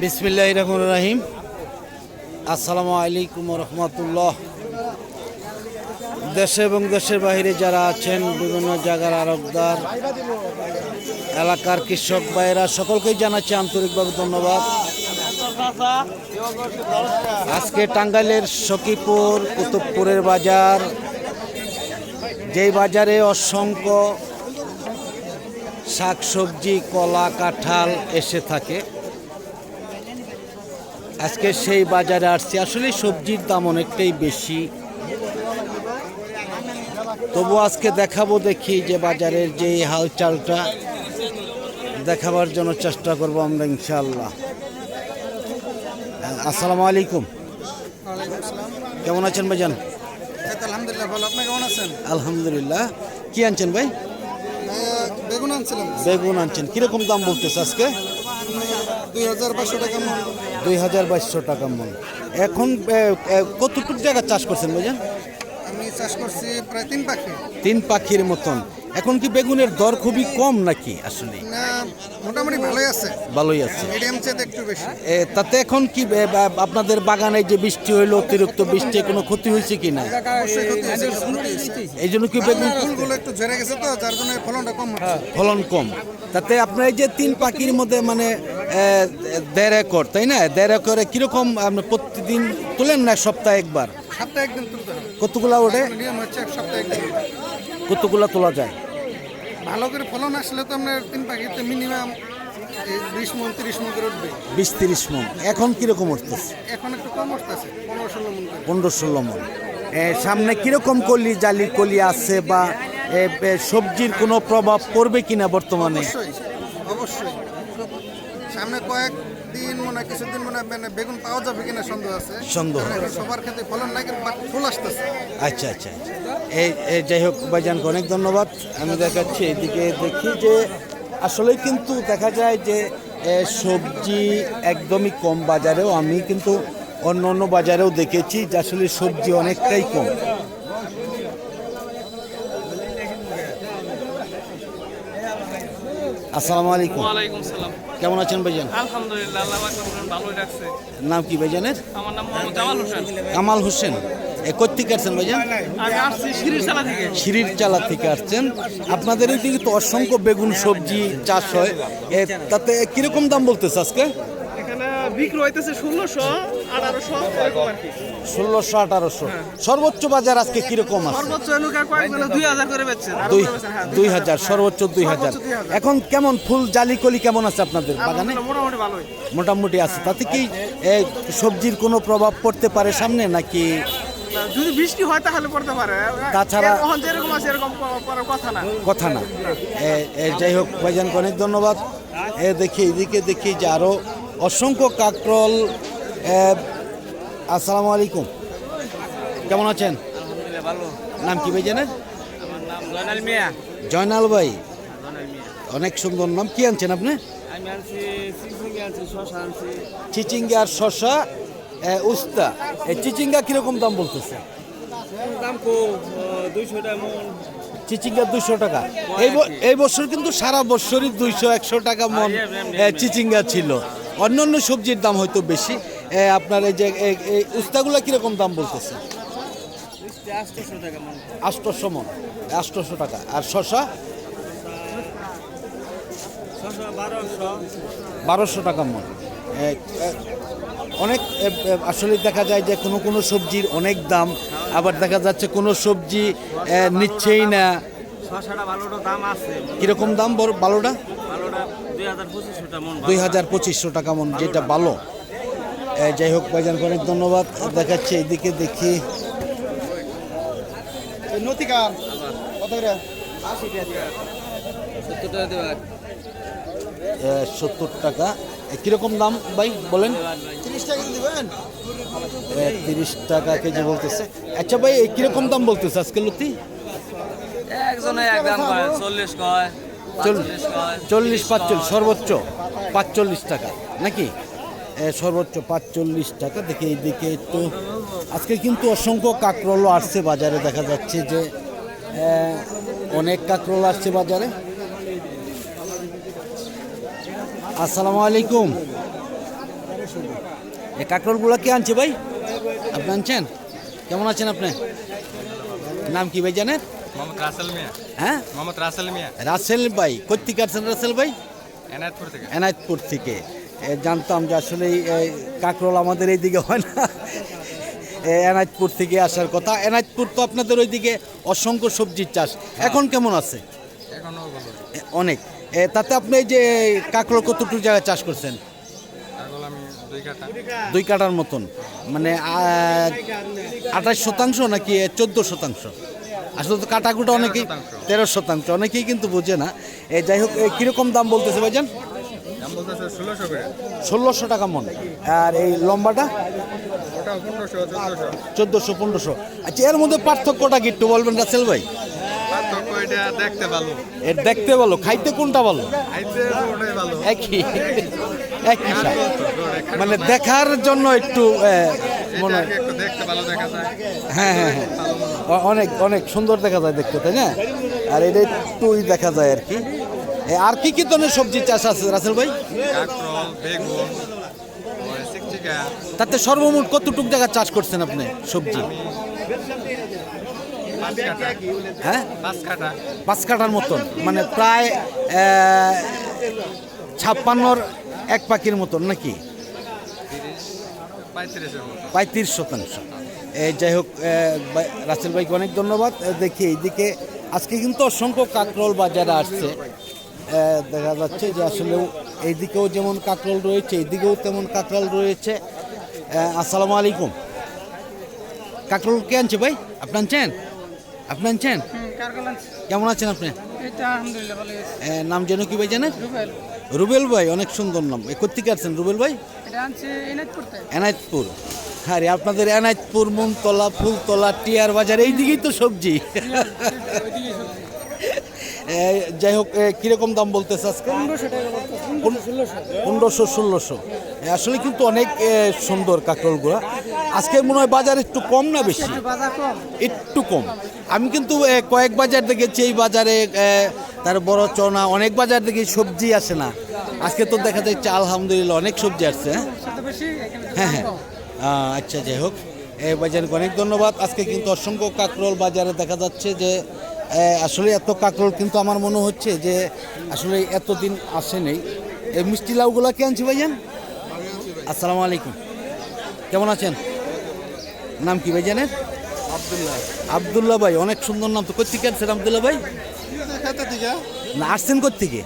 বিসমিল্লাহ রহমান রাহিম। আসসালামু আলাইকুম রহমতুল্লাহ। দেশে এবং দেশের বাইরে যারা আছেন, বিভিন্ন জায়গার আরবদার, এলাকার কৃষক ভাইয়েরা, সকলকেই জানাচ্ছি আন্তরিকভাবে ধন্যবাদ। আজকে টাঙ্গাইলের সখীপুর, কুতুবপুরের বাজার, যেই বাজারে অসংখ্য শাকসবজি কলা কাঁঠাল এসে থাকে। আজকে সেই বাজারে আসছি। আসলে সবজির দাম অনেকটাই বেশি। তবু আজকে দেখাবো দেখি যে বাজারের যে হালচালটা দেখাবার জন্য চেষ্টা করব আমরা ইনশাল্লাহ আসসালামু আলাইকুম। কেমন আছেন ভাইজান? আলহামদুলিল্লাহ ভালো। আপনি কেমন আছেন? আলহামদুলিল্লাহ। কি আনছেন ভাই? আনছিলাম বেগুন আনছেন। কীরকম দাম বলতেছে আজকে? দুই হাজার বাইশশো টাকা মন। দুই হাজার বাইশশো টাকা মন। এখন কতটুকু জায়গা চাষ করছেন বুঝলেন আমি চাষ করছি প্রায় তিন পাখি। তিন পাখির মতন। এখন কি বেগুনের দর খুবই কম নাকি আসলে? না মোটামুটি ভালোই আছে। ভালোই আছে। মিডিয়াম চেয়ে একটু বেশি। তাতে এখন কি আপনাদের বাগানে যে বৃষ্টি হইল অতিরিক্ত বৃষ্টি কোনো ক্ষতি হয়েছে কি না। এই জন্য কি বেগুন ফুলগুলো একটু ঝরে গেছে তো যার জন্য ফলনটা কম ফলন কম। তাতে আপনার এই যে তিন পাখির মধ্যে মানে দেড় একর তাই না? দেড় একরে কীরকম আপনি প্রতিদিন তোলেন না সপ্তাহে একবার? সপ্তাহে একদিন তুলতে কতগুলা ওঠে? মিডিয়াম হচ্ছে সপ্তাহে একদিন। কতগুলা তোলা যায়? ভালো করে ফলন আসলে তো আপনার তিন পাখিতে মিনিমাম বিশ মন তিরিশ মন করে উঠবে। বিশ তিরিশ মন। এখন কীরকম উঠতেছে? এখন একটু কম উঠতেছে পনেরো ষোলো মন পনেরো ষোলো মন। সামনে কীরকম কলি জালি কলি আছে বা সবজির কোনো প্রভাব পড়বে কিনা বর্তমানে? অবশ্যই অবশ্যই। সামনে কয়েক দিন মনে কিছুদিন মনে হয় মানে বেগুন পাওয়া যাবে কিনা সন্দেহ আছে। সন্দেহ। সবার ক্ষেত্রে ফলন নাই কিন্তু ফুল আসতেছে। আচ্ছা আচ্ছা আচ্ছা। এই এই যাই হোক ভাইজানকে অনেক ধন্যবাদ। আমি দেখাচ্ছি এদিকে দেখি যে আসলেই কিন্তু দেখা যায় যে এ, সবজি একদমই কম বাজারেও আমি কিন্তু অন্য অন্য বাজারেও দেখেছি যে আসলে সবজি অনেকটাই কম। আসসালামু আলাইকুম। ওয়ালাইকুম সালাম। কেমন আছেন ভাইজান? আলহামদুলিল্লাহ আল্লাহ ভালোই রাখছে। নাম কি ভাইজানের? আমার নাম মোহাম্মদ হোসেন। কামাল হোসেন। কোথেকে আসছেন ভাইজান? সিঁড়ির চালা থেকে। আসছেন। আপনাদের এদিকে তো অসংখ্য বেগুন সবজি চাষ হয়। তাতে কীরকম দাম বলতেছে আজকে? এখানে বিক্রি হইতেছে ষোলোশো আঠারোশো আর কি। ষোলোশো আঠারোশো। সর্বোচ্চ বাজার আজকে কীরকম আছে? দুই হাজার হ্যাঁ, সর্বোচ্চ দুই হাজার। এখন কেমন ফুল জালি কলি কেমন আছে আপনাদের বাগানে? মোটামুটি আছে। তাতে কি সবজির কোনো প্রভাব পড়তে পারে সামনে নাকি? যদি বৃষ্টি হয় তাহলে পড়তে পারে। তাছাড়া- যেরকম আছে এরকম কথা না। কথা না। যাই হোক ভাইজানকে অনেক ধন্যবাদ। এ দেখি এদিকে দেখি যে আরও অসংখ্য কাকরল আসসালামু আলাইকুম। কেমন আছেন? ভালো। নাম কি ভাইজানের আমার নাম জয়নাল মিয়া। জয়নাল ভাই। অনেক সুন্দর নাম। কি আনছেন আপনি? চিচিঙ্গা আর শশা উস্তা। এই চিচিঙ্গা কীরকম দাম বলতেছে? দাম দুইশো টাকা চিচিঙ্গা দুশো টাকা। এই এই বছর কিন্তু সারা বছরই দুইশো একশো টাকা মন চিচিঙ্গা ছিল। অন্য অন্য সবজির দাম হয়তো বেশি। আপনার এই যে এই উস্তাগুলো কীরকম দাম বলতেছে? মন আষ্টশো মন। আষ্টশো টাকা। আর শশা? বারোশো টাকা মন। অনেক আসলে দেখা যায় যে কোনো কোনো সবজির অনেক দাম আবার দেখা যাচ্ছে কোনো সবজি নিচ্ছেই না। কীরকম দাম ভালোটা? দুই হাজার পঁচিশশো টাকা মন যেটা ভালো। যাই হোক ভাইজান অনেক ধন্যবাদ। দেখাচ্ছে এদিকে দেখি। সত্তর টাকা। কীরকম দাম ভাই বলেন? তিরিশ টাকা দিবেন? তিরিশ টাকা কেজি বলতেছে। আচ্ছা ভাই কীরকম দাম বলতেছে আজকে লতি একজনে এক দাম চল্লিশ কয়। চল্লিশ পাঁচচল্লিশ সর্বোচ্চ পাঁচচল্লিশ টাকা নাকি? সর্বোচ্চ পাঁচচল্লিশ টাকা দেখে এইদিকে তো আজকে কিন্তু অসংখ্য কাঁকরোলও আসছে বাজারে দেখা যাচ্ছে যে অনেক কাঁকরোল আসছে বাজারে। আসসালামু আলাইকুম। এই কাঁকরোলগুলো কে আনছে ভাই? আপনি আনছেন? কেমন আছেন আপনি? নাম কি ভাই জানেন? মোহাম্মদ রাসেল মিয়া। হ্যাঁ? মোহাম্মদ রাসেল মিয়া। রাসেল ভাই কোথেকে আছেন রাসেল ভাই? এনায়তপুর থেকে। এনায়তপুর থেকে। জানতাম যে আসলে এই কাঁকরোল আমাদের এইদিকে হয় না। এ, এনায়তপুর থেকে আসার কথা। এনায়তপুর তো আপনাদের ওইদিকে অসংখ্য সবজির চাষ। এখন কেমন আছে? অনেক। তাতে আপনি এই যে কাঁকরোল কতটুকু জায়গায় চাষ করছেন? দুই কাটা কাটার মতন। মানে আঠাশ শতাংশ নাকি চোদ্দ শতাংশ? আসলে তো কাটাকুটা অনেকেই তেরো শতাংশ। অনেকেই কিন্তু বোঝে না। যাই হোক কীরকম দাম বলতেছে ভাইজান? ষোলোশো টাকা মন। আর এই লম্বাটা? চোদ্দোশো। পনেরোশো। আচ্ছা এর মধ্যে পার্থক্যটা কি একটু বলবেন রাসেল ভাই? দেখতে ভালো। এর দেখতে ভালো। খাইতে কোনটা ভালো? একই। একই মানে দেখার জন্য একটু মনে হয়। হ্যাঁ হ্যাঁ হ্যাঁ। অনেক অনেক সুন্দর দেখা যায় দেখতে তাই না? আর এটা একটুই দেখা যায় আর কি। আর কি কি ধরনের সবজি চাষ আছে রাসেল ভাই? তাতে সর্বমোট কতটুক জায়গা চাষ করছেন আপনি সবজি? হ্যাঁ? পাঁচ কাটা কাটার মতন মানে প্রায় ছাপ্পান্নর এক পাখির মতন নাকি? পঁয়ত্রিশ শতাংশ। যাই হোক রাসেল ভাইকে অনেক ধন্যবাদ। দেখি এইদিকে আজকে কিন্তু অসংখ্য কাকরোল বাজারে আসছে। দেখা যাচ্ছে যে আসলেও এইদিকেও যেমন কাকরোল রয়েছে এইদিকেও তেমন কাকরোল রয়েছে। আসসালামু আলাইকুম। কাকরোল কে আনছে ভাই? আপনি আনছেন? আপনি আনছেন? কেমন আছেন আপনি? নাম যেন কি ভাই জানেন রুবেল। ভাই অনেক সুন্দর নাম। এ কোথেকে আছেন রুবেল ভাই? এনায়তপুর। হ্যাঁ রে আপনাদের এনায়তপুর মুনতলা ফুলতলা টিয়ার বাজার এই দিকেই তো সবজি। যাই হোক কীরকম দাম বলতেছে আজকে? পনেরোশো ষোলোশো। আসলে কিন্তু অনেক সুন্দর কাঁকরোলগুলো। আজকে মনে হয় বাজার একটু কম না বেশি? একটু কম। আমি কিন্তু কয়েক বাজার দেখেছি এই বাজারে তার বড় চনা অনেক বাজার দেখি সবজি আসে না। আজকে তো দেখা যাচ্ছে আলহামদুলিল্লাহ অনেক সবজি আসছে হ্যাঁ? হ্যাঁ হ্যাঁ। আচ্ছা যাই হোক। এই বাজারকে অনেক ধন্যবাদ। আজকে কিন্তু অসংখ্য কাকরোল বাজারে দেখা যাচ্ছে যে আসলে এত কাকরোল কিন্তু আমার মনে হচ্ছে যে আসলে এতদিন আসেনি এই মিষ্টি লাউগুলা কে আনছি ভাইজান? আসসালামু আলাইকুম। কেমন আছেন? নাম কি ভাইজানের? আবদুল্লাহ। আবদুল্লাহ ভাই অনেক সুন্দর নাম তো। কোথেকে আনছেন আবদুল্লাহ ভাই? না আসছেন কোথেকে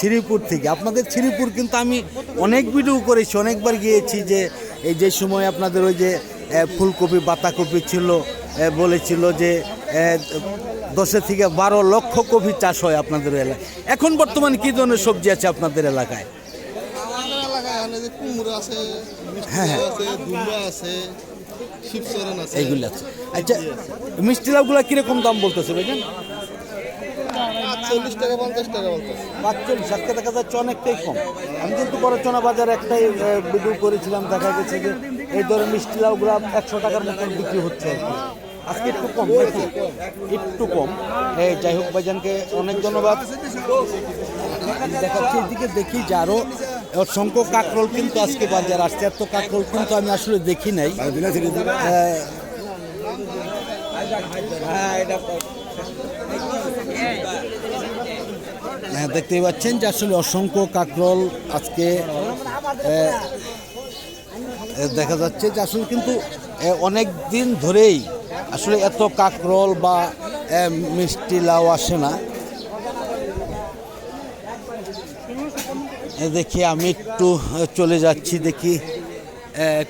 শ্রীপুর থেকে। আপনাদের শ্রীপুর কিন্তু আমি অনেক ভিডিও করেছি অনেকবার গিয়েছি যে এই যে সময় আপনাদের ওই যে ফুলকপি বাঁধাকপি ছিল বলেছিল যে এ, দশে থেকে বারো লক্ষ কপি চাষ হয় আপনাদের এলাকায়। এখন বর্তমানে কী ধরনের সবজি আছে আপনাদের এলাকায়? হ্যাঁ, হ্যাঁ। এইগুলো আছে। আচ্ছা মিষ্টি লাউগুলো কীরকম দাম বলতেছে ভাইজান? চল্লিশ টাকা পঞ্চাশ টাকা বলতেছে। পাঁচচল্লিশ আজকে দেখা যাচ্ছে অনেকটাই কম। আমি কিন্তু বড়চনা বাজারে একটাই ভিডিও করেছিলাম দেখা গেছে যে এই ধরনের মিষ্টি লাউগুলো একশো টাকার মতন বিক্রি হচ্ছে আর কি। আজকে একটু কম নাকি একটু কম। হ্যাঁ যাই হোক ভাইজানকে অনেক ধন্যবাদ। দেখাচ্ছি এদিকে দেখি যে আরও অসংখ্য কাকরোল কিন্তু আজকে বাজার আসছে। এত কাকরোল কিন্তু আমি আসলে দেখি নাই। আহ, হ্যাঁ। দেখতেই পাচ্ছেন যে আসলে অসংখ্য কাকরোল আজকে দেখা যাচ্ছে যে আসলে কিন্তু অনেক দিন ধরেই আসলে এত কাকরোল বা মিষ্টি লাউ আসে না। দেখি আমি একটু চলে যাচ্ছি দেখি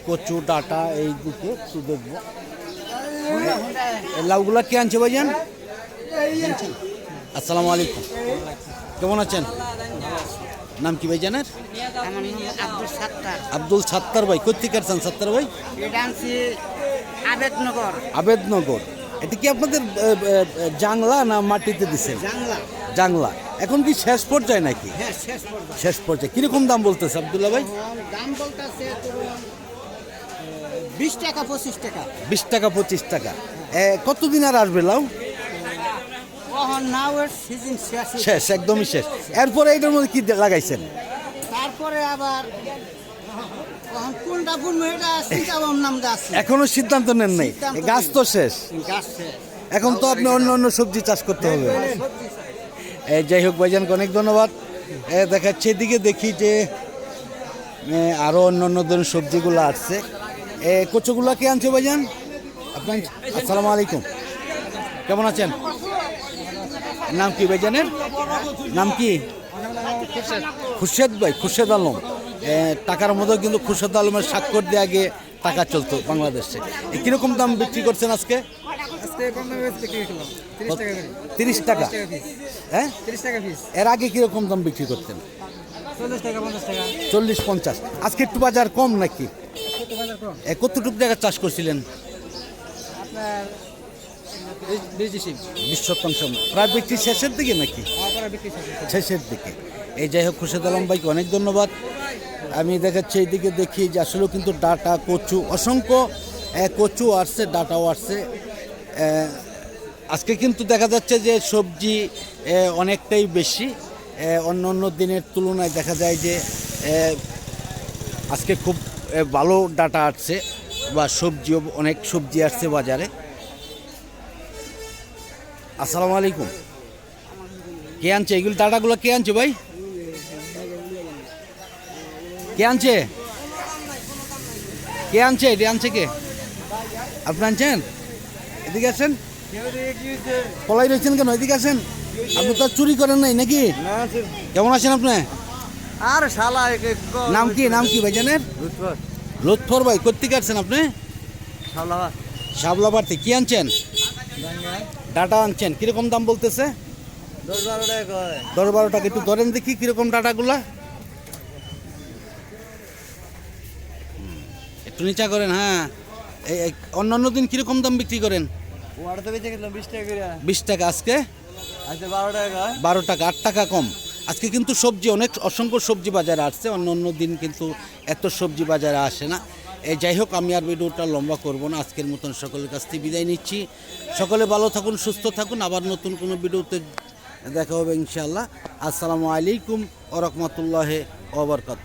কচু ডাটা এই দিকে একটু দেখব। লাউগুলা কে আনছে ভাইজান? আসসালামু আলাইকুম। কেমন আছেন? নাম কি ভাই নাম আব্দুল সাত্তার। ভাই কোথেকে আসছেন সাত্তার ভাই? আবেদনগর। আবেদনগর। এটা কি আপনাদের জাংলা না মাটিতে দিছেন জাংলা। জাংলা। এখন কি শেষ পর্যায়ে নাকি? হ্যাঁ শেষ পর্যায়ে। কীরকম দাম বলতেছে আবদুল্লাহ ভাই? দাম বলতেছে বিশ টাকা পঁচিশ টাকা। বিশ টাকা পঁচিশ টাকা। কতদিন আর আসবে লাউ? শেষ একদমই শেষ। এরপরে এটার মধ্যে কি লাগাইছেন? তারপরে আবার কোনটা বুনবো এটা চিন্তা ভাবনাম আছে। এখনও সিদ্ধান্ত নেন নাই। গাছ তো শেষ। গাছ শেষ। এখন তো আপনি অন্য অন্য সবজি চাষ করতে হবে। যাই হোক ভাইজানকে অনেক ধন্যবাদ। দেখাচ্ছে এদিকে দেখি যে এ, আরও অন্য অন্য ধরনের সবজিগুলো আসছে। এ কচুগুলো কে আনছে ভাইজান? আপনার আসসালামু আলাইকুম। কেমন আছেন? নাম কি ভাইজানের? নাম কি? খুরশেদ ভাই খুরশেদ আলম। টাকার মধ্যে কিন্তু খুরশেদ আলমের স্বাক্ষর দিয়ে আগে টাকা চলতো বাংলাদেশে। কীরকম দাম বিক্রি করছেন আজকে? তিরিশ টাকা হ্যাঁ? এর আগে কীরকম দাম বিক্রি করতেন? চল্লিশ পঞ্চাশ আজকে একটু বাজার কম নাকি? কতটুকু জায়গা চাষ করছিলেন? বিশ- শতাংশ। প্রায় বিক্রি শেষের দিকে নাকি? হয়েছে। শেষের দিকে। এই যাই হোক খুরশেদ আলম ভাইকে অনেক ধন্যবাদ। আমি দেখাচ্ছি এইদিকে দেখি যে আসলেও কিন্তু ডাটা কচু, অসংখ্য কচু আসছে, ডাটাও আসছে। আজকে কিন্তু দেখা যাচ্ছে যে সবজি অনেকটাই বেশি। অন্য অন্য দিনের তুলনায় দেখা যায় যে আজকে খুব ভালো ডাটা আসছে বা সবজিও, অনেক সবজি আসছে বাজারে। আসসালামু আলাইকুম। কে আনছে? এগুলো ডাটাগুলো কে আনছে ভাই? কে আনছে? কে আনছে? এটা আনছে কে? আপনি আনছেন? এদিকে আসেন। পলাই রয়েছেন কেন? এদিকে আসেন। আপনি তো চুরি করেন নাই নাকি? কেমন আছেন আপনি? আর শালা নাম কি নাম কি ভাই জানেন লুৎফর ভাই কোথেকে আসছেন আপনি? শালা। শাবলাবাড়তে। কি আনছেন? ডাটা আনছেন। কীরকম দাম বলতেছে? দশ বারো টাকা দশ বারো টাকা একটু ধরেন দেখি কীরকম ডাটাগুলা। একটু নিচা করেন হ্যাঁ। অন্য অন্য দিন কীরকম দাম বিক্রি করেন? বিশ টাকা আজকে? আজকে বারো টাকা। বারো টাকা আট টাকা কম। আজকে কিন্তু সবজি অনেক অসংখ্য সবজি বাজারে আসছে অন্য অন্য দিন কিন্তু এত সবজি বাজারে আসে না। এই যাই হোক আমি আর ভিডিওটা লম্বা করব না আজকের মতন সকলের কাছ থেকে বিদায় নিচ্ছি। সকলে ভালো থাকুন সুস্থ থাকুন আবার নতুন কোনো ভিডিওতে দেখা হবে ইনশাআল্লাহ। আসসালামু আলাইকুম ও রহমতুল্লাহ ওবরকাত